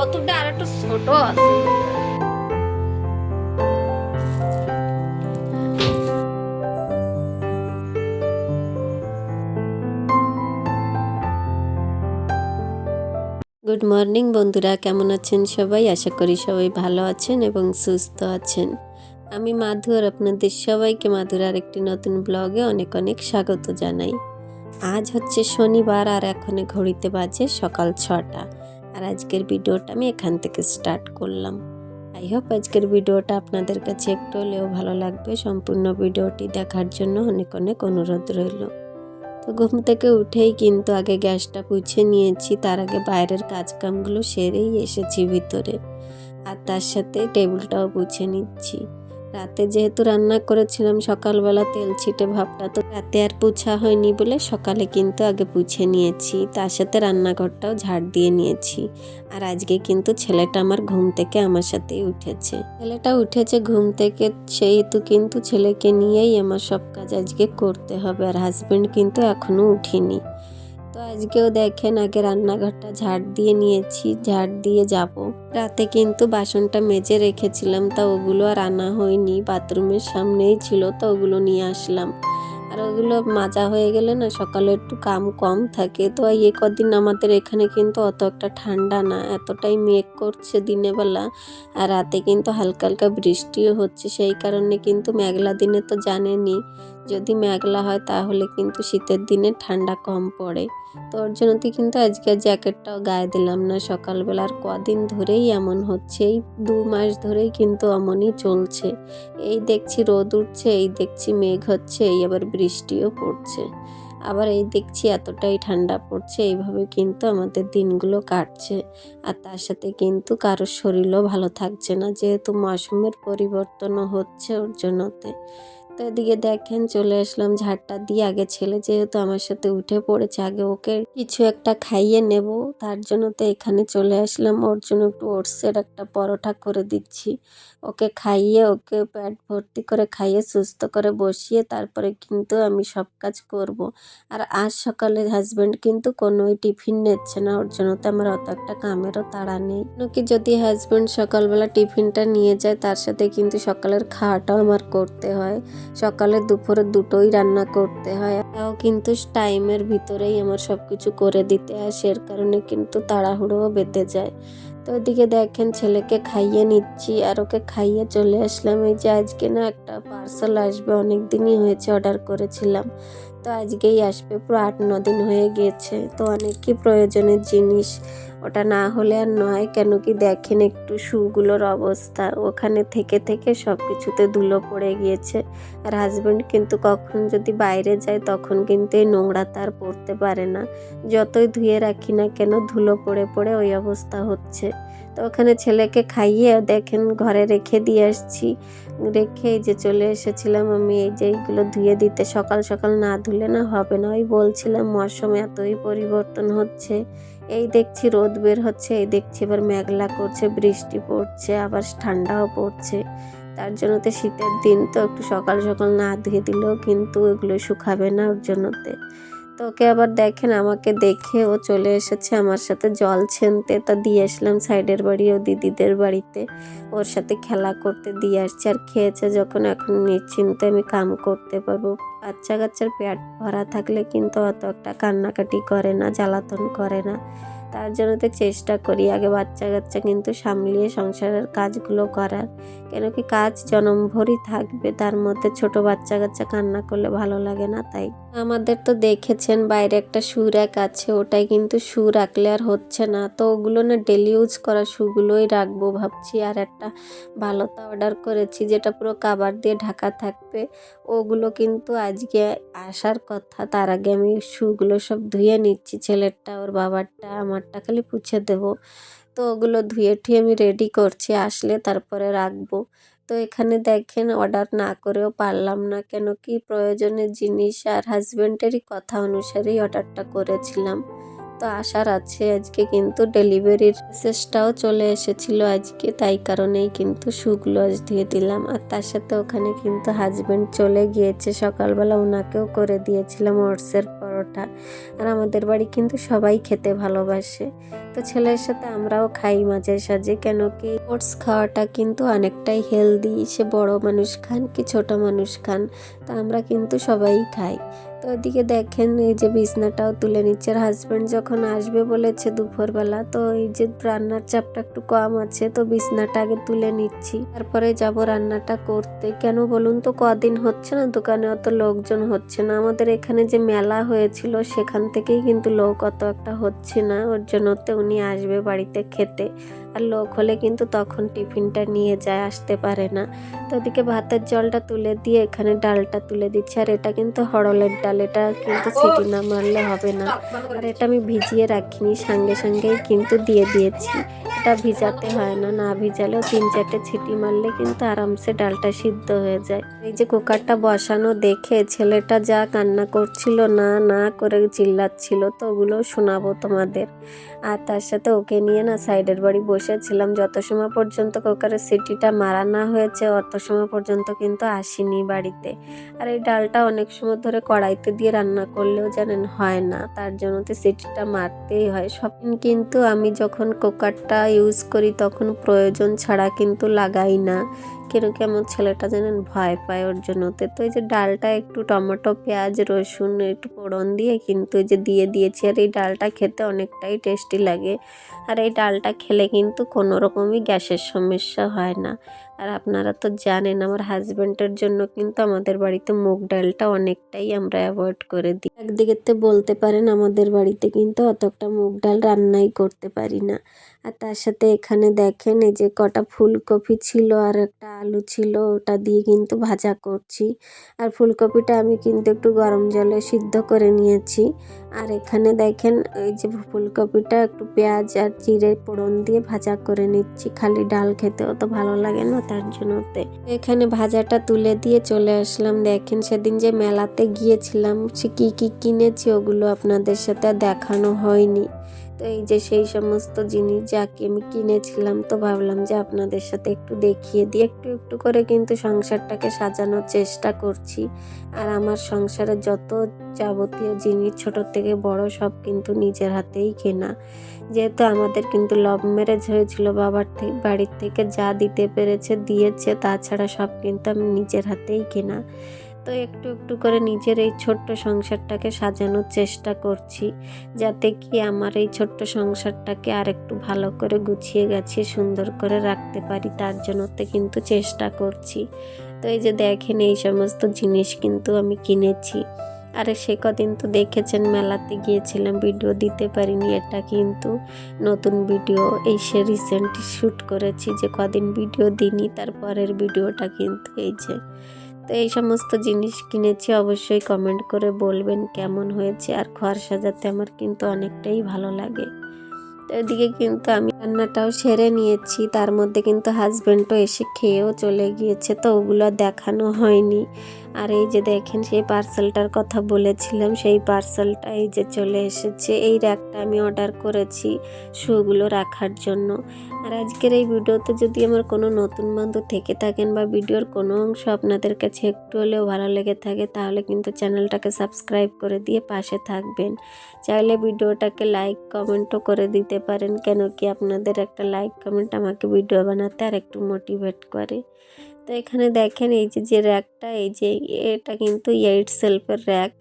আর একটু ছোট আছে। গুড মর্নিং বন্ধুরা। কেমন আছেন সবাই? আশা করি সবাই ভালো আছেন এবং সুস্থ আছেন। আমি মাধু আর আপনাদের সবাইকে মাধুর আর একটি নতুন ব্লগে অনেক অনেক স্বাগত জানাই। আজ হচ্ছে শনিবার আর এখনে ঘড়িতে বাজে সকাল ছটা। আর আজকের ভিডিওটা আমি এখান থেকে স্টার্ট করলাম। আই হোপ আজকের ভিডিওটা আপনাদের কাছে একটু হলেও ভালো লাগবে। সম্পূর্ণ ভিডিওটি দেখার জন্য অনেক অনেক অনুরোধ রইল। তো ঘুম থেকে উঠেই কিন্তু আগে গ্যাসটা পুছে নিয়েছি। তার আগে বাইরের কাজকামগুলো সেরেই এসেছি ভিতরে। আর তার সাথে টেবিলটাও পুছে নিচ্ছি। রাতে যেহেতু রান্না করেছিলাম, সকালবেলা তেল ছিটে ভাবটা তো রাতে আর পুছা হয়নি বলে সকালে কিন্তু আগে পুছে নিয়েছি। তার সাথে রান্নাঘরটাও ঝাড় দিয়ে নিয়েছি। আর আজকে কিন্তু ছেলেটা আমার ঘুম থেকে আমার সাথেই উঠেছে। ছেলেটা উঠেছে ঘুম থেকে, সেহেতু কিন্তু ছেলেকে নিয়েই আমার সব কাজ আজকে করতে হবে। আর হাজবেন্ড কিন্তু এখনও উঠেনি। তো আজকেও দেখেন, আগে রান্নাঘরটা ঝাড় দিয়ে নিয়েছি, ঝাড় দিয়ে যাব। রাতে কিন্তু বাসনটা মেজে রেখেছিলাম, তা ওগুলো আর আনা হয়নি। বাথরুমের সামনেই ছিল, তো ওগুলো নিয়ে আসলাম। আর ওগুলো মাজা হয়ে গেলে না, সকালে একটু কাম কম থাকে। তো এই কদিন আমাদের এখানে কিন্তু অত একটা ঠান্ডা না, এতটাই মেঘ করছে দিনে বেলা আর রাতে কিন্তু হালকা হালকা বৃষ্টিও হচ্ছে, সেই কারণে কিন্তু মেঘলা দিনে তো জানেনি যদি মেঘলা হয় তাহলে কিন্তু শীতের দিনে ঠান্ডা কম পড়ে। তো ওর জন্য তো কিন্তু আজকে জ্যাকেটটাও গায়ে দিলাম না। সকালবেলা আর কদিন ধরেই এমন হচ্ছে, এই দু মাস ধরেই কিন্তু এমনই চলছে। এই দেখছি রোদ উঠছে, এই দেখছি মেঘ হচ্ছে, এই আবার বৃষ্টিও পড়ছে। আবার এই দেখছি এতটাই ঠান্ডা পড়ছে, এইভাবে কিন্তু আমাদের দিনগুলো কাটছে। আর তার সাথে কিন্তু কারোর শরীরও ভালো থাকছে না, যেহেতু মৌসুমের পরিবর্তনও হচ্ছে ওর জন্যতে। তো এদিকে দেখেন, চলে আসলাম ঝাড়টা দিয়ে। আগে ছেলে যেহেতু আমার সাথে উঠে পড়েছে, আগে ওকে কিছু একটা খাইয়ে নেব। তার জন্য তো এখানে চলে আসলাম। ওর জন্য একটু ওটসের একটা পরোটা করে দিচ্ছি। ওকে খাইয়ে, ওকে পেট ভর্তি করে খাইয়ে, সুস্থ করে বসিয়ে তারপরে কিন্তু আমি সব কাজ করব। আর আজ সকালে হাজব্যান্ড কিন্তু কোনোই টিফিন নিচ্ছে না। ওর জন্য তো আমার অত একটা কামেরও তাড়া নেই। কি যদি হাজব্যান্ড সকালবেলা টিফিনটা নিয়ে যায়, তার সাথে কিন্তু সকালের খাওয়াটাও আমার করতে হয়। সকালে দুপুরে দুটোই রান্না করতে হয়। তাও কিন্তু টাইমের ভিতরেই আমার সব কিছু করে দিতে হয়। সের কারণে কিন্তু তাড়াহুড়োও বেঁধে যায়। তো ওদিকে দেখেন ছেলেকে খাইয়ে নিচ্ছি আর ওকে খাইয়ে চলে আসলাম। এই যে আজকে না একটা পার্সেল আসবে অনেক দিনই হয়েছে অর্ডার করেছিলাম। তো আজকেই আসবে, পুরো আট, ন দিন হয়ে গিয়েছে তো অনেকই প্রয়োজনের জিনিস। ওটা না হলে আর নয়, কেন কি দেখেন একটু শুগুলোর অবস্থা। ওখানে থেকে থেকে সব কিছুতে ধুলো পড়ে গিয়েছে। আর হাজব্যান্ড কিন্তু কখন যদি বাইরে যায়, তখন কিন্তু এই নোংরা তার পড়তে পারে না। যতই ধুয়ে রাখি না কেন, ধুলো পড়ে পড়ে ওই অবস্থা হচ্ছে। তো ওখানে ছেলেকে খাইয়ে দেখেন, ঘরে রেখে দিয়ে আসছি। রেখে যে চলে এসেছিলাম আমি, এই যে এইগুলো ধুয়ে দিতে। সকাল সকাল না ধুলে না হবে না। ওই বলছিলাম মৌসুম এতই পরিবর্তন হচ্ছে। এই দেখছি রোদ বের হচ্ছে, এই দেখছি এবার মেঘলা করছে, বৃষ্টি পড়ছে, আবার ঠান্ডাও পড়ছে। তার জন্য তো শীতের দিন তো একটু সকাল সকাল না ধুয়ে দিলেও কিন্তু এগুলো শুকাবে না ওর জন্যতে। তো ওকে আবার দেখেন, আমাকে দেখে ও চলে এসেছে আমার সাথে জল ছেনতে। তা দিয়ে আসলাম সাইডের বাড়ি ও দিদিদের বাড়িতে। ওর সাথে খেলা করতে দিয়ে আসছে, আর খেয়েছে যখন এখন নিশ্চিন্তে আমি কাম করতে পারব। বাচ্চা কাচ্চার পেট ভরা থাকলে কিন্তু অত একটা কান্নাকাটি করে না জ্বালাতন করে না। তার জন্য তো চেষ্টা করি আগে বাচ্চা কাচ্চা কিন্তু সামলিয়ে সংসারের কাজগুলো করার। কেন কি কাজ জনমভরই থাকবে, তার মধ্যে ছোট বাচ্চা কাচ্চা কান্না করলে ভালো লাগে না তাই। আমাদের তো দেখেছেন বাইরে একটা শু র্যাক আছে, ওটাই কিন্তু শু রাখলে আর হচ্ছে না। তো ওগুলো না ডেলি ইউজ করা শুগুলোই রাখব ভাবছি। আর একটা ভালোতা অর্ডার করেছি যেটা পুরো কাবার দিয়ে ঢাকা থাকবে। ওগুলো কিন্তু আজকে আসার কথা, তার আগে আমি শুগুলো সব ধুয়ে নিচ্ছি ছেলেরটা, ওর বাবারটা আমারটা খালি পুছে দেব। তো ওগুলো ধুয়ে ঠুয়ে আমি রেডি করছি, আসলে তারপরে রাখব। তো এখানে দেখেন অর্ডার না করেও পারলাম না কেন কি প্রয়োজনের জিনিস আর হাজব্যান্ডেরই কথা অনুসারেই অর্ডারটা করেছিলাম। তো আসার আছে আজকে কিন্তু ডেলিভারির মেসেজটাও চলে এসেছিল আজকে, তাই কারণেই কিন্তু শুগুলো আজ ধুয়ে দিলাম। আর তার সাথে ওখানে কিন্তু হাজবেন্ড চলে গিয়েছে, সকালবেলা ওনাকেও করে দিয়েছিলাম ওটসের পরোটা। আর আমাদের বাড়ি কিন্তু সবাই খেতে ভালোবাসে। তো ছেলের সাথে আমরাও খাই মাঝে সাঝে, কেন কি ওটস খাওয়াটা কিন্তু অনেকটাই হেলদি সে বড় মানুষ খান কি ছোট মানুষ খান, তা আমরা কিন্তু সবাই খাই। তো ওইদিকে দেখেন এই যে বিছনাটাও তুলে নিচ্ছে। হাজব্যান্ড যখন আসবে বলেছে দুপুরবেলা, তো এই যে রান্নার চাপটা একটু কম আছে, তো বিছনাটা আগে তুলে নিচ্ছি। তারপরে যাব রান্নাটা করতে। কেন বলুন তো, কদিন হচ্ছে না দোকানে অত লোকজন হচ্ছে না। আমাদের এখানে যে মেলা হয়েছিল, সেখান থেকেই কিন্তু লোক অত একটা হচ্ছে না। ওর জন্য উনি আসবে বাড়িতে খেতে। আর লোক হলে কিন্তু তখন টিফিনটা নিয়ে যায় আসতে পারে না। তো ওদিকে ভাতের জলটা তুলে দিয়ে এখানে ডালটা তুলে দিচ্ছে। আর এটা কিন্তু হরলের ডাল এটা কিন্তু সিটি না মারলে হবে না। আর এটা আমি ভিজিয়ে রাখিনি সঙ্গে সঙ্গেই কিন্তু দিয়ে দিয়েছি। এটা ভিজাতে হয় না। না ভিজালেও তিন চারটে ছিটি মারলে কিন্তু আরামসে ডালটা সিদ্ধ হয়ে যায়। এই যে কুকারটা বসানো দেখে ছেলেটা যা কান্না করছিল, না না করে চিল্লাচ্ছিল, তো ওগুলো শোনাবো তোমাদের। আর তার সাথে ওকে নিয়ে না সাইডের বাড়ি বসেছিলাম। যত সময় পর্যন্ত কুকারের সিটিটা মারা না হয়েছে, অত সময় পর্যন্ত কিন্তু আসিনি বাড়িতে। আর এই ডালটা অনেক সময় ধরে কড়াইতে দিয়ে রান্না করলেও জানেন হয় না। তার জন্য তো সিটিটা মারতেই হয়। সব কিন্তু আমি যখন কুকারটা ইউজ করি, তখন প্রয়োজন ছাড়া কিন্তু লাগাই না। কেন কি আমার ছেলেটা জানেন ভয় পায় ওর জন্যতে তো এই যে ডালটা একটু টমেটো, পেঁয়াজ, রসুন, একটু ফোড়ন দিয়ে কিন্তু এই যে দিয়ে দিয়েছি আর এই ডালটা খেতে অনেকটাই টেস্টি লাগে। আর এই ডালটা খেলে কিন্তু কোনো রকমই গ্যাসের সমস্যা হয় না। আর আপনারা তো জানেন আমার হাজব্যান্ডের জন্য কিন্তু আমাদের বাড়িতে মুগ ডালটা অনেকটাই আমরা অ্যাভয়েড করে দিই। একদিকে বলতে পারেন আমাদের বাড়িতে কিন্তু অতটা মুগ ডাল রান্নাই করতে পারি না। আর তার সাথে এখানে দেখেন এই যে কটা ফুলকপি ছিল আর একটা আলু ছিল, ওটা দিয়ে কিন্তু ভাজা করছি। আর ফুলকপিটা আমি কিন্তু একটু গরম জলে সিদ্ধ করে নিয়েছি। আর এখানে দেখেন এই যে ফুলকপিটা একটু পেঁয়াজ আর জিরে পোড়ন দিয়ে ভাজা করে নিচ্ছি। খালি ডাল খেতেও তো ভালো লাগে না তার জন্যতে এখানে ভাজাটা তুলে দিয়ে চলে আসলাম। দেখেন সেদিন যে মেলাতে গিয়েছিলাম, সে কী কী কিনেছি ওগুলো আপনাদের সাথে দেখানো হয়নি। তো এই যে সেই সমস্ত জিনিস যাকে আমি কিনেছিলাম, তো ভাবলাম যে আপনাদের সাথে একটু দেখিয়ে দিই একটু একটু করে কিন্তু সংসারটাকে সাজানোর চেষ্টা করছি। আর আমার সংসারে যত যাবতীয় জিনিস, ছোট থেকে বড় সব কিন্তু নিজের হাতেই কেনা। যেহেতু আমাদের কিন্তু লভ ম্যারেজ হয়েছিল, বাবার থেকে বাড়ির থেকে যা দিতে পেরেছে, দিয়েছে, তাছাড়া সব কিন্তু আমি নিজের হাতেই কেনা। তো একটু একটু করে নিজের এই ছোট্ট সংসারটাকে সাজানোর চেষ্টা করছি, যাতে কি আমার এই ছোট্ট সংসারটাকে আর একটু ভালো করে গুছিয়ে গাছিয়ে সুন্দর করে রাখতে পারি, তার জন্যতে কিন্তু চেষ্টা করছি। তো এই যে দেখেন, এই সমস্ত জিনিস কিন্তু আমি কিনেছি। আরে সে কদিন তো দেখেছেন, মেলাতে গিয়েছিলাম ভিডিও দিতে পারিনি এটা কিন্তু। নতুন ভিডিও এই সে রিসেন্ট শ্যুট করেছি যে কদিন ভিডিও দিইনি, তারপরের ভিডিওটা কিন্তু এই যে। তো এই সমস্ত জিনিস কিনেছি, অবশ্যই কমেন্ট করে বলবেন কেমন হয়েছে, আর ঘর সাজাতে আমার কিন্তু অনেকটাই ভালো লাগে। তো এদিকে কিন্তু আমি রান্নাটাও সেরে নিয়েছি, তার মধ্যে কিন্তু হাজব্যান্ডও এসে খেয়েও চলে গিয়েছে, তো ওগুলো দেখানো হয়নি। আর এই যে দেখেন, সেই পার্সেলটার কথা বলেছিলাম, সেই পার্সেলটা এই যে চলে এসেছে, এই র্যাকটা আমি অর্ডার করেছি শুগুলো রাখার জন্য। আর আজকের এই ভিডিওতে যদি আমার কোনো নতুন বন্ধু থেকে থাকেন বা ভিডিওর কোনো অংশ আপনাদের কাছে একটু হলেও ভালো লেগে থাকে, তাহলে কিন্তু চ্যানেলটাকে সাবস্ক্রাইব করে দিয়ে পাশে থাকবেন। চাইলে ভিডিওটাকে লাইক কমেন্টও করে দিতে পারেন, কেন কি আপনাদের একটা লাইক কমেন্ট আমাকে ভিডিও বানাতে আর একটু মোটিভেট করে। তো এখানে দেখেন এই যে যে র্যাকটা এই যে এটা কিন্তু এইট সেলফের র্যাক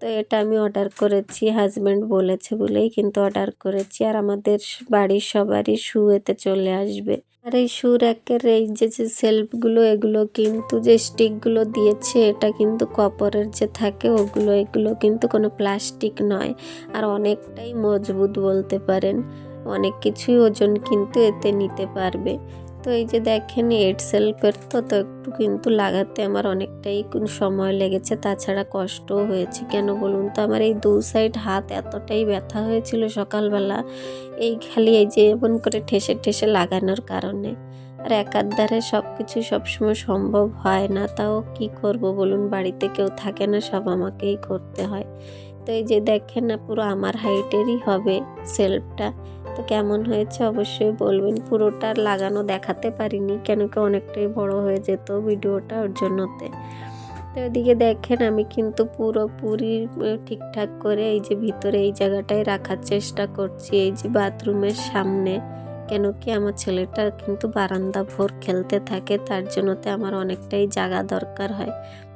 তো এটা আমি অর্ডার করেছি হাজব্যান্ড বলেছে বলেই কিন্তু অর্ডার করেছি, আর আমাদের বাড়ির সবারই শু এতে চলে আসবে। আর এই শু র্যাকের এই যে যে সেলফগুলো এগুলো কিন্তু যে স্টিকগুলো দিয়েছে, এটা কিন্তু কপারের যে থাকে, ওগুলো, এগুলো কিন্তু কোনো প্লাস্টিক নয়, আর অনেকটাই মজবুত বলতে পারেন, অনেক কিছুই ওজন কিন্তু এতে নিতে পারবে। তো এই যে দেখেন এইট সেলফের তো তো একটু কিন্তু লাগাতে আমার অনেকটাই সময় লেগেছে। তাছাড়া কষ্টও হয়েছে। কেন বলুন তো? আমার এই দু সাইড হাত এতটাই ব্যথা হয়েছিল সকালবেলা, এই খালি এই যে এমন করে ঠেসে ঠেসে লাগানোর কারণে। আর একার দ্বারে সব কিছু সবসময় সম্ভব হয় না। তাও কি করব বলুন? বাড়িতে কেউ থাকে না, সব আমাকেই করতে হয়। তো এই যে দেখেন না, পুরো আমার হাইটেরই হবে সেলফটা। তো কেমন হয়েছে অবশ্যই বলবেন। পুরোটা লাগানো দেখাতে পারিনি, কেন কি অনেকটাই বড় হয়ে যেত ভিডিওটা ওর জন্যতে। তো এদিকে দেখেন, আমি কিন্তু পুরোপুরি ঠিকঠাক করে এই যে ভিতরে এই জায়গাটায় রাখার চেষ্টা করছি, এই যে বাথরুমের সামনে। কেন কি আমার ছেলেটা কিন্তু বারান্দা ভোর খেলতে থাকে, তার জন্যতে আমার অনেকটাই জায়গা দরকার হয়।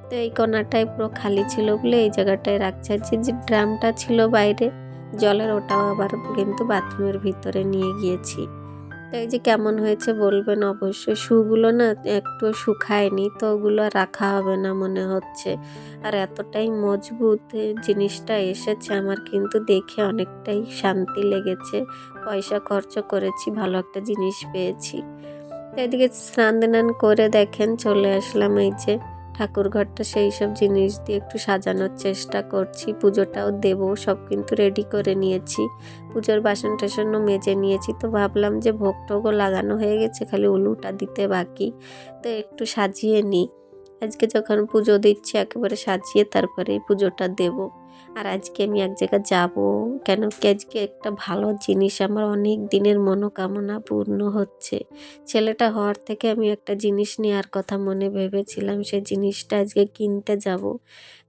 তো এই কোনাটায় পুরো খালি ছিল বলে এই জায়গাটায় রাখছে। যে ড্রামটা ছিল বাইরে জলের ওটাও আবার কিন্তু বাথরুমের ভিতরে নিয়ে গিয়েছি। তো এই যে কেমন হয়েছে বলবেন? অবশ্যই শুগুলো না একটু শুকায়নি, তো ওগুলো রাখা হবে না মনে হচ্ছে। আর এতটাই মজবুত জিনিসটা এসেছে আমার কিন্তু দেখে অনেকটাই শান্তি লেগেছে। পয়সা খরচ করেছি, ভালো একটা জিনিস পেয়েছি। এদিকে স্নান দান করে দেখেন, চলে আসলাম এই যে ঠাকুর ঘরটা সেই সব জিনিস দিয়ে একটু সাজানোর চেষ্টা করছি। পুজোটাও দেব, সব কিন্তু রেডি করে নিয়েছি। পুজোর বাসন টাসনও মেজে নিয়েছি, তো ভাবলাম যে ভোগ টোগও লাগানো হয়ে গেছে, খালি উলুটা দিতে বাকি। তো একটু সাজিয়ে নিই। আজকে যখন পুজো দিচ্ছি, একেবারে সাজিয়ে তারপরে পুজোটা দেব। আর আজকে আমি এক জায়গায় যাব। কেন কি আজকে একটা ভালো জিনিস, আমার অনেক দিনের মনোকামনা পূর্ণ হচ্ছে। ছেলেটা হওয়ার থেকে আমি একটা জিনিস নেওয়ার কথা মনে ভেবেছিলাম সেই জিনিসটা আজকে কিনতে যাব।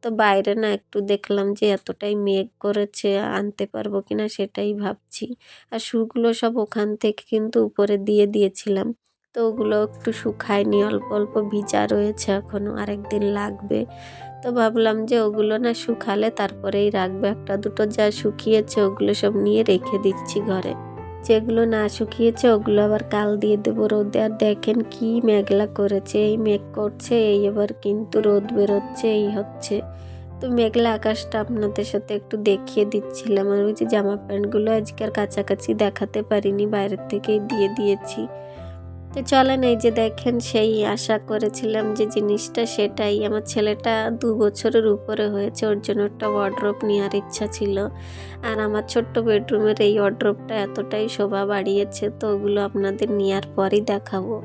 তো বাইরে না একটু দেখলাম যে এতটাই মেঘ করেছে, আনতে পারব কিনা সেটাই ভাবছি। আর শুগুলো সব ওখান থেকে কিন্তু উপরে দিয়ে দিয়েছিলাম। তো ওগুলো একটু শুকায়নি, অল্প অল্প ভিজা রয়েছে এখনও আরেকদিন লাগবে। তো ভাবলাম যে ওগুলো না শুকালে তারপরেই রাখব। একটা দুটো যা শুকিয়েছে ওগুলো সব নিয়ে রেখে দিচ্ছি ঘরে। যেগুলো না শুকিয়েছে ওগুলো আবার কাল দিয়ে দেবো রোদে। আর দেখেন কি মেঘলা করেছে, এই মেঘ করছে, এই এবার কিন্তু রোদ বেরোচ্ছে, এই হচ্ছে। তো মেঘলা আকাশটা আপনাদের সাথে একটু দেখিয়ে দিচ্ছিলাম। আর ওই যে জামা প্যান্টগুলো আজকে আর কাছাকাছি দেখাতে পারিনি, বাইরের থেকেই দিয়ে দিয়েছি। তো চলেন এই যে দেখেন, সেই আশা করেছিলাম যে জিনিসটা সেটাই। আমার ছেলেটা দু বছরের উপরে হয়েছে, ওর জন্য একটা ওয়ার্ড্রোপ নেওয়ার ইচ্ছা ছিল। আর আমার ছোট্ট বেডরুমের এই ওয়ার্ড্রোপটা এতটাই শোভা বাড়িয়েছে, তো ওগুলো আপনাদের নেওয়ার পরই দেখাবো।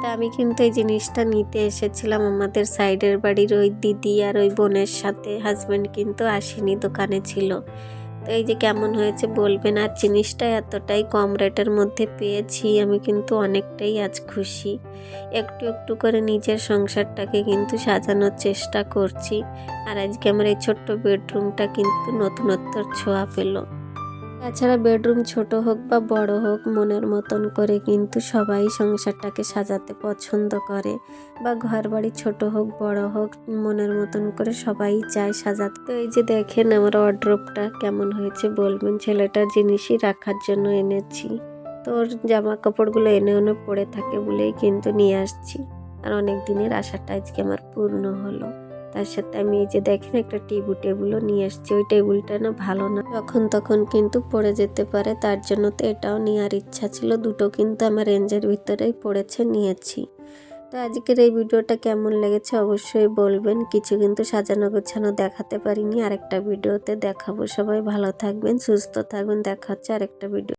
তা আমি কিন্তু এই জিনিসটা নিতে এসেছিলাম আমাদের সাইডের বাড়ির ওই দিদি আর ওই বোনের সাথে। হাজব্যান্ড কিন্তু আসেনি, দোকানে ছিল। তো এই যে কেমন হয়েছে বলবেন, আর জিনিসটা এতটাই কম রেটের মধ্যে পেয়েছি, আমি কিন্তু অনেকটাই আজ খুশি। একটু একটু করে নিজের সংসারটাকে কিন্তু সাজানোর চেষ্টা করছি, আর আজকে আমার এই ছোট্ট বেডরুমটা কিন্তু নতুনত্বর ছোঁয়া পেল। তাছাড়া বেডরুম ছোট হোক বা বড় হোক, মনের মতন করে কিন্তু সবাই সংসারটাকে সাজাতে পছন্দ করে। বা ঘর বাড়ি ছোট হোক, বড় হোক, মনের মতন করে সবাই চায় সাজাতে। তো এই যে দেখেন আমার অর্ড্রপটা কেমন হয়েছে, বলবেন ছেলেটার জিনিসই রাখার জন্য এনেছি। তো ওর জামা কাপড়গুলো এনে এনে পড়ে থাকে বলেই কিন্তু নিয়ে আসছি। আর অনেক দিনের আশাটা আজকে আমার পূর্ণ হলো। তার সাথে আমি এই যে দেখেন একটা টেবু, টেবিলও নিয়ে আসছি। ওই টেবিলটা না ভালো না। তখন তখন কিন্তু পড়ে যেতে পারে, তার জন্য তো এটাও নেওয়ার ইচ্ছা ছিল। দুটো কিন্তু আমার রেঞ্জের ভিতরেই পড়েছে, নিয়েছি। তো আজকের এই ভিডিওটা কেমন লেগেছে অবশ্যই বলবেন। কিছু কিন্তু সাজানো গোছানো দেখাতে পারিনি। আরেকটা ভিডিওতে দেখাবো। সবাই ভালো থাকবেন, সুস্থ থাকবেন। দেখা হচ্ছে আরেকটা ভিডিও